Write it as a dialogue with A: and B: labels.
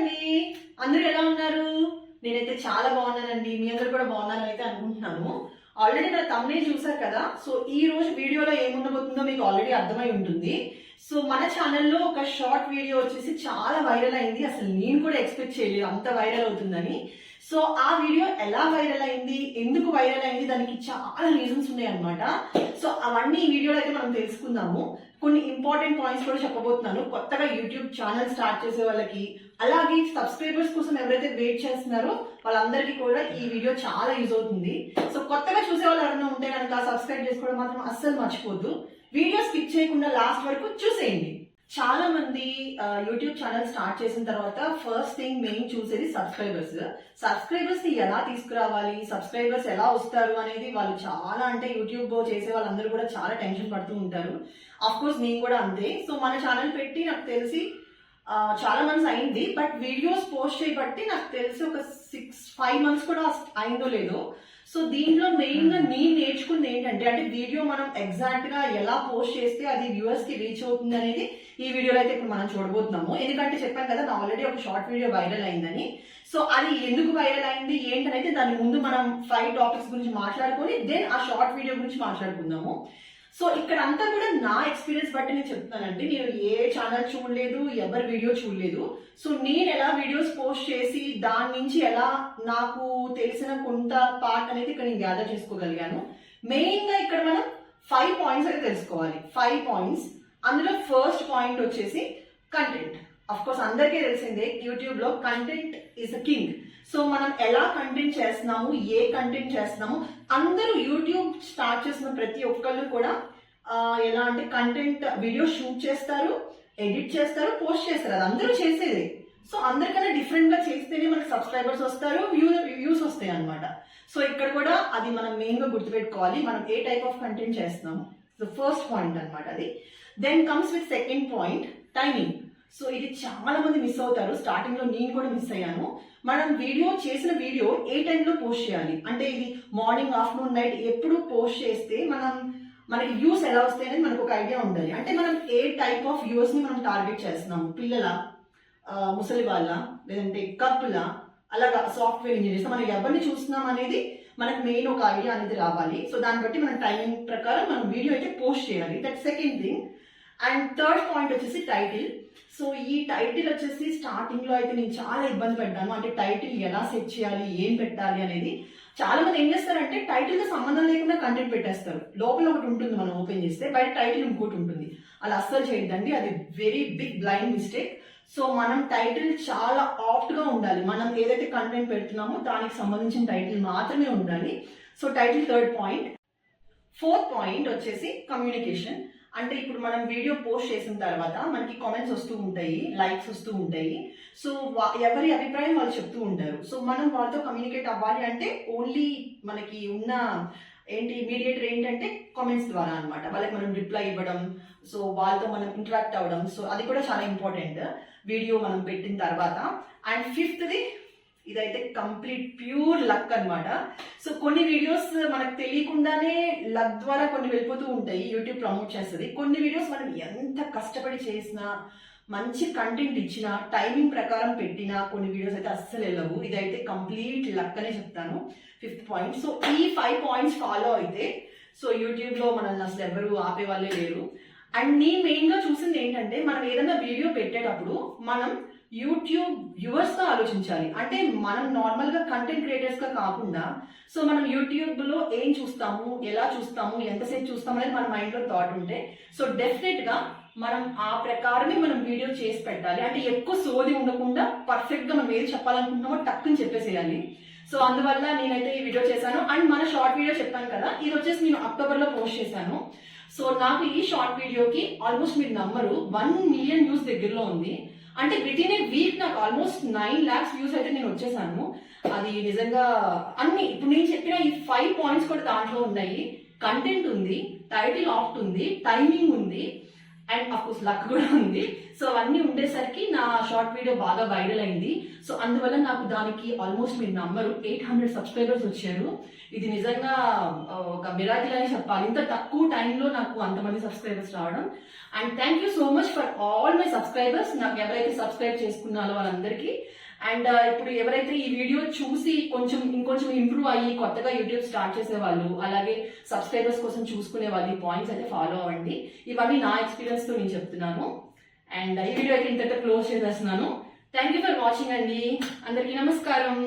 A: అండి. అందరూ ఎలా ఉన్నారు? నేనైతే చాలా బాగున్నానండి. మీ అందరు కూడా బాగున్నారని అయితే అనుకుంటున్నాను. ఆల్రెడీ నా తమ్నే చూసారు కదా? సో ఈ రోజు వీడియోలో ఏముండబోతుందో మీకు ఆల్రెడీ అర్థమై ఉంటుంది. సో మన ఛానల్లో ఒక షార్ట్ వీడియో వచ్చేసి చాలా వైరల్ అయింది. అసలు నేను కూడా ఎక్స్పెక్ట్ చేయలేదు. అంత వైరల్ అవుతుందని. సో ఆ వీడియో ఎలా వైరల్ అయింది ఎందుకు వైరల్ అయింది దానికి చాలా రీజన్స్ ఉన్నాయన్నమాట. సో అవన్నీ ఈ వీడియోలో అయితే మనం తెలుసుకుందాము. కొన్ని ఇంపార్టెంట్ పాయింట్స్ కూడా చెప్పబోతున్నాను. కొత్తగా యూట్యూబ్ ఛానల్ స్టార్ట్ చేసే వాళ్ళకి అలాగే సబ్స్క్రైబర్స్ కోసం ఎవరైతే వెయిట్ చేస్తున్నారో వాళ్ళందరికీ కూడా ఈ వీడియో చాలా యూజ్ అవుతుంది. సో కొత్తగా చూసే వాళ్ళు ఎవరైనా ఉంటే కనుక సబ్స్క్రైబ్ చేసుకోవడం మాత్రం అస్సలు మర్చిపోద్దు. వీడియో స్కిప్ చేయకుండా లాస్ట్ వరకు చూసేయండి. చాలా మంది యూట్యూబ్ ఛానల్ స్టార్ట్ చేసిన తర్వాత ఫస్ట్ థింగ్ మెయిన్ చూసేది సబ్స్క్రైబర్స్ సబ్స్క్రైబర్స్ని ఎలా తీసుకురావాలి? సబ్స్క్రైబర్స్ ఎలా వస్తారు అనేది వాళ్ళు చాలా అంటే యూట్యూబ్ చేసే వాళ్ళందరూ కూడా చాలా టెన్షన్ పడుతూ ఉంటారు. అఫ్ కోర్స్ నేను కూడా అంతే. సో మన ఛానల్ పెట్టి నాకు తెలిసి చాలా మంత్స్ అయింది. బట్ వీడియోస్ పోస్ట్ చేయబట్టి నాకు తెలిసి ఒక సిక్స్ ఫైవ్ మంత్స్ కూడా అయిందో లేదో సో దీంట్లో మెయిన్గా నేను నేర్చుకుంది ఏంటంటే అంటే వీడియో మనం ఎగ్జాక్ట్గా ఎలా పోస్ట్ చేస్తే అది వ్యూవర్స్కి రీచ్ అవుతుంది అనేది ఈ వీడియోలో అయితే ఇప్పుడు మనం చూడబోతున్నాము. ఎందుకంటే చెప్పాను కదా నా ఆల్రెడీ ఒక షార్ట్ వీడియో వైరల్ అయిందని. సో అది ఎందుకు వైరల్ అయింది ఏంటనైతే దాని ముందు మనం ఫైవ్ టాపిక్స్ గురించి మాట్లాడుకొని దెన్ ఆ షార్ట్ వీడియో గురించి మాట్లాడుకుందాము. సో ఇక్కడ అంతా కూడా నా ఎక్స్పీరియన్స్ బట్టి నేను చెప్తున్నానండి. నేను ఏ ఛానల్ చూడలేదు ఎవరి వీడియో చూడలేదు. సో నేను ఎలా వీడియోస్ పోస్ట్ చేసి దాని నుంచి ఎలా నాకు తెలిసిన కొంత పార్ట్ అనేది ఇక్కడ నేను గ్యాదర్ చేసుకోగలిగాను. మెయిన్గా ఇక్కడ మనం ఫైవ్ పాయింట్స్ అయితే తెలుసుకోవాలి. ఫైవ్ పాయింట్స్ అందులో ఫస్ట్ పాయింట్ వచ్చేసి కంటెంట్ అఫ్ కోర్స్ అందరికీ తెలిసిందే యూట్యూబ్లో content is a king so మనం ఎలా కంటెంట్ చేస్తున్నాము ఏ కంటెంట్ చేస్తున్నాము అందరూ యూట్యూబ్ స్టార్ట్ చేసిన ప్రతి ఒక్కళ్ళు కూడా ఎలా అంటే కంటెంట్ వీడియో షూట్ చేస్తారు ఎడిట్ చేస్తారు పోస్ట్ చేస్తారు. అది అందరూ చేసేది. సో అందరికన్నా డిఫరెంట్గా చేస్తేనే మనకి సబ్స్క్రైబర్స్ వస్తారు వ్యూ వ్యూస్ వస్తాయి అనమాట సో ఇక్కడ కూడా అది మనం మెయిన్గా గుర్తుపెట్టుకోవాలి. మనం ఏ టైప్ ఆఫ్ కంటెంట్ చేస్తున్నాము? సో ఫస్ట్ పాయింట్ అన్నమాట అది. Then comes with second point timing so ఇది చాలా మంది మిస్ అవుతారు. స్టార్టింగ్లో నేను కూడా మిస్ అయ్యాను. మనం వీడియో చేసిన వీడియో ఏ టైంలో పోస్ట్ చేయాలి? అంటే ఇది మార్నింగ్ ఆఫ్టర్నూన్ నైట్ ఎప్పుడు పోస్ట్ చేస్తే మనం మనకి వ్యూస్ ఎలా వస్తాయి అనేది మనకు ఒక ఐడియా ఉండాలి. అంటే మనం ఏ టైప్ ఆఫ్ వ్యూస్ని మనం టార్గెట్ చేస్తున్నాము? పిల్లల ముసలి వాళ్ళ లేదంటే కప్పుల అలాగా సాఫ్ట్వేర్ ఇంజనీర్స్ మనం ఎవరిని చూస్తున్నాం అనేది మనకు మెయిన్ ఒక ఐడియా అనేది రావాలి. సో దాన్ని బట్టి మన టైమింగ్ ప్రకారం మనం వీడియో అయితే పోస్ట్ చేయాలి. That second thing and third point వచ్చేసి టైటిల్ సో ఈ టైటిల్ వచ్చేసి స్టార్టింగ్లో అయితే నేను చాలా ఇబ్బంది పడ్డాను. అంటే టైటిల్ ఎలా సెట్ చేయాలి ఏం పెట్టాలి అనేది. చాలా మంది ఏం చేస్తారంటే టైటిల్తో సంబంధం లేకుండా కంటెంట్ పెట్టేస్తారు. లోపల ఒకటి ఉంటుంది మనం ఓపెన్ చేస్తే బయట టైటిల్ ఇంకోటి ఉంటుంది. అలా అస్సలు చేయొద్దండి. అది very big blind mistake so మనం టైటిల్ చాలా ఆఫ్ట్గా ఉండాలి. మనం ఏదైతే కంటెంట్ పెడుతున్నామో దానికి సంబంధించిన టైటిల్ మాత్రమే ఉండాలి. So title third point fourth point వచ్చేసి కమ్యూనికేషన్ అంటే ఇప్పుడు మనం వీడియో పోస్ట్ చేసిన తర్వాత మనకి కామెంట్స్ వస్తూ ఉంటాయి లైక్స్ వస్తూ ఉంటాయి. సో ఎవరి అభిప్రాయం వాళ్ళు చెప్తూ ఉంటారు. సో మనం వాళ్ళతో కమ్యూనికేట్ అవ్వాలి అంటే ఓన్లీ మనకి ఉన్న ఏంటి మీడియేటర్ ఏంటంటే కామెంట్స్ ద్వారా అనమాట వాళ్ళకి మనం రిప్లై ఇవ్వడం సో వాళ్ళతో మనం ఇంటరాక్ట్ అవ్వడం. సో అది కూడా చాలా ఇంపార్టెంట్ వీడియో మనం పెట్టిన తర్వాత. అండ్ ఫిఫ్త్ది ఇదైతే కంప్లీట్ ప్యూర్ లక్ అన్నమాట. సో కొన్ని వీడియోస్ మనకు తెలియకుండానే లక్ ద్వారా కొన్ని వెళ్ళిపోతూ ఉంటాయి యూట్యూబ్ ప్రమోట్ చేస్తుంది. కొన్ని వీడియోస్ మనం ఎంత కష్టపడి చేసినా మంచి కంటెంట్ ఇచ్చినా టైమింగ్ ప్రకారం పెట్టినా కొన్ని వీడియోస్ అయితే అస్సలు వెళ్ళవు. ఇదైతే కంప్లీట్ లక్ అనే చెప్తాను. ఫిఫ్త్ పాయింట్ సో ఈ ఫైవ్ పాయింట్స్ ఫాలో అయితే సో యూట్యూబ్లో మనల్ని అసలు ఎవరు ఆపే వాళ్ళే లేరు. అండ్ నేను మెయిన్గా చూసింది ఏంటంటే మనం ఏదైనా వీడియో పెట్టేటప్పుడు మనం యూట్యూబ్ వ్యూవర్స్ ఆలోచించాలి. అంటే మనం నార్మల్గా కంటెంట్ క్రియేటర్స్గా కాకుండా సో మనం యూట్యూబ్లో ఏం చూస్తాము ఎలా చూస్తాము ఎంతసేపు చూస్తాము అనేది మన మైండ్లో థాట్ ఉంటే సో డెఫినెట్గా మనం ఆ ప్రకారమే మనం వీడియో చేసి పెట్టాలి. అంటే ఎక్కువ సోది ఉండకుండా పర్ఫెక్ట్గా మనం ఏది చెప్పాలనుకుంటున్నామో టక్కుని చెప్పేసేయాలి. సో అందువల్ల నేనైతే ఈ వీడియో చేశాను. అండ్ మన షార్ట్ వీడియో చెప్పాను కదా ఇది వచ్చేసి నేను అక్టోబర్లో పోస్ట్ చేశాను. సో నాకు ఈ షార్ట్ వీడియోకి ఆల్మోస్ట్ మీరు నమ్మరు వన్ మిలియన్ వ్యూస్ దగ్గరలో ఉంది. అంటే విత్ ఇన్ ఏ వీక్ నాకు ఆల్మోస్ట్ నైన్ లాక్స్ వ్యూస్ అయితే నేను వచ్చేసాను. అది నిజంగా అన్ని ఇప్పుడు నేను చెప్పిన ఈ ఫైవ్ పాయింట్స్ కూడా దాంట్లో ఉన్నాయి. కంటెంట్ ఉంది టైటిల్ ఆఫ్ట్ ఉంది టైమింగ్ ఉంది. అండ్ అఫ్కోర్స్ లక్ కూడా ఉంది. సో అవన్నీ ఉండేసరికి నా షార్ట్ వీడియో బాగా వైరల్ అయింది. సో అందువల్ల నాకు దానికి ఆల్మోస్ట్ మీరు నంబరు ఎయిట్ హండ్రెడ్ సబ్స్క్రైబర్స్ వచ్చారు. ఇది నిజంగా ఒక మిరాకిల్ అని చెప్పాలి. ఇంత తక్కువ టైంలో నాకు అంతమంది సబ్స్క్రైబర్స్ రావడం. And thank you so much for all my subscribers నాకు ఎవరైతే సబ్స్క్రైబ్ చేసుకున్నారో వాళ్ళందరికీ. అండ్ uh, ఇప్పుడు ఎవరైతే ఈ వీడియో చూసి కొంచెం ఇంకొంచెం ఇంప్రూవ్ అయ్యి కొత్తగా యూట్యూబ్ స్టార్ట్ చేసే వాళ్ళు అలాగే సబ్స్క్రైబర్స్ కోసం చూసుకునే వాళ్ళు ఈ పాయింట్స్ అయితే ఫాలో అవ్వండి. ఇవన్నీ నా ఎక్స్పీరియన్స్తో నేను చెప్తున్నాను. అండ్ uh, ఈ వీడియో అయితే ఇంతటా క్లోజ్ చేసేస్తున్నాను. థ్యాంక్ యూ ఫర్ వాచింగ్ అండి. అందరికీ నమస్కారం.